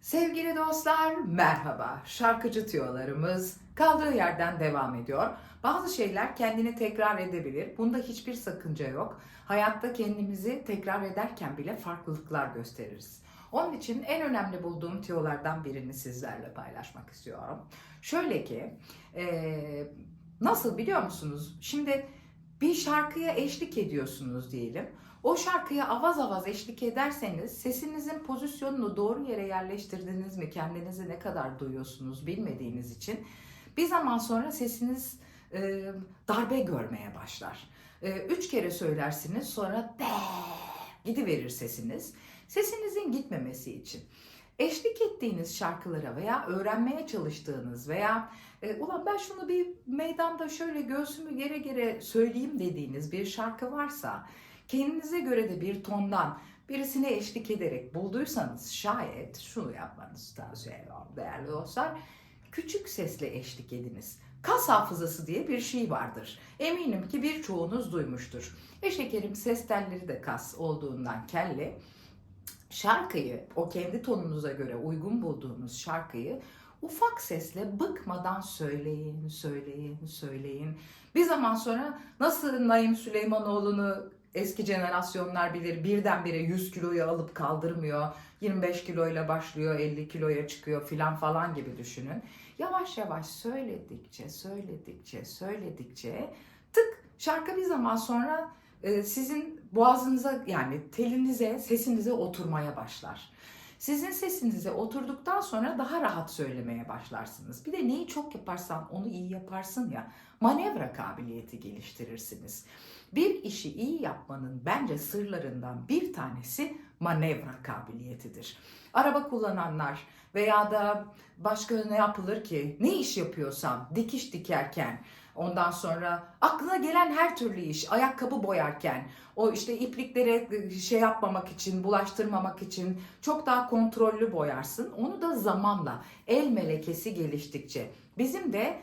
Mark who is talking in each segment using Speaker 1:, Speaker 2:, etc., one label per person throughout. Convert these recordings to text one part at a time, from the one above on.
Speaker 1: Sevgili dostlar merhaba. Şarkıcı tüyolarımız kaldığı yerden devam ediyor. Bazı şeyler kendini tekrar edebilir. Bunda hiçbir sakınca yok. Hayatta kendimizi tekrar ederken bile farklılıklar gösteririz. Onun için en önemli bulduğum tüyolardan birini sizlerle paylaşmak istiyorum. Şöyle ki, eee, nasıl biliyor musunuz? Şimdi bir şarkıya eşlik ediyorsunuz diyelim. O şarkıya avaz avaz eşlik ederseniz sesinizin pozisyonunu doğru yere yerleştirdiniz mi, kendinizi ne kadar duyuyorsunuz bilmediğiniz için bir zaman sonra sesiniz e, darbe görmeye başlar. E, üç kere söylersiniz sonra de gidiverir sesiniz. Sesinizin gitmemesi için eşlik ettiğiniz şarkılara veya öğrenmeye çalıştığınız veya e, ulan ben şunu bir meydanda şöyle göğsümü gere gere söyleyeyim dediğiniz bir şarkı varsa kendinize göre de bir tondan birisine eşlik ederek bulduysanız şayet şunu yapmanızı tavsiye ediyorum değerli dostlar. Küçük sesle eşlik ediniz. Kas hafızası diye bir şey vardır. Eminim ki birçoğunuz duymuştur. E şekerim ses telleri de kas olduğundan kelli. Şarkıyı, o kendi tonunuza göre uygun bulduğunuz şarkıyı ufak sesle bıkmadan söyleyin, söyleyin, söyleyin. Bir zaman sonra nasıl Naim Süleymanoğlu'nu eski jenerasyonlar bilir birdenbire 100 kiloyu alıp kaldırmıyor. 25 kiloyla başlıyor 50 kiloya çıkıyor filan falan gibi düşünün. Yavaş yavaş söyledikçe söyledikçe söyledikçe tık şarkı bir zaman sonra sizin boğazınıza yani telinize sesinize oturmaya başlar. Sizin sesinize oturduktan sonra daha rahat söylemeye başlarsınız. Bir de neyi çok yaparsan onu iyi yaparsın ya manevra kabiliyeti geliştirirsiniz. Bir işi iyi yapmanın bence sırlarından bir tanesi manevra kabiliyetidir. Araba kullananlar veya da başka ne yapılır ki? Ne iş yapıyorsan dikiş dikerken ondan sonra aklına gelen her türlü iş ayakkabı boyarken o işte ipliklere şey yapmamak için bulaştırmamak için çok daha kontrollü boyarsın. Onu da zamanla el melekesi geliştikçe. Bizim de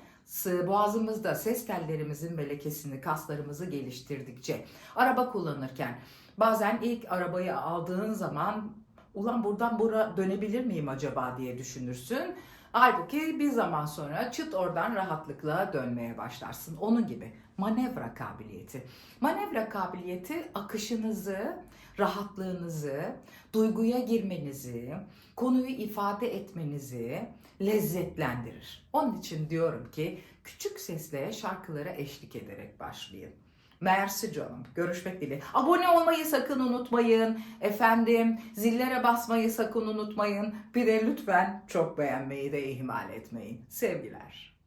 Speaker 1: boğazımızda ses tellerimizin melekesini, kaslarımızı geliştirdikçe, araba kullanırken bazen ilk arabayı aldığın zaman ulan buradan bura dönebilir miyim acaba diye düşünürsün. Halbuki bir zaman sonra çıt oradan rahatlıkla dönmeye başlarsın. Onun gibi manevra kabiliyeti. Manevra kabiliyeti akışınızı, rahatlığınızı, duyguya girmenizi, konuyu ifade etmenizi lezzetlendirir. Onun için diyorum ki küçük sesle şarkılara eşlik ederek başlayın. Mersi canım. Görüşmek dileğiyle. Abone olmayı sakın unutmayın. Efendim zillere basmayı sakın unutmayın. Bir de lütfen çok beğenmeyi de ihmal etmeyin. Sevgiler.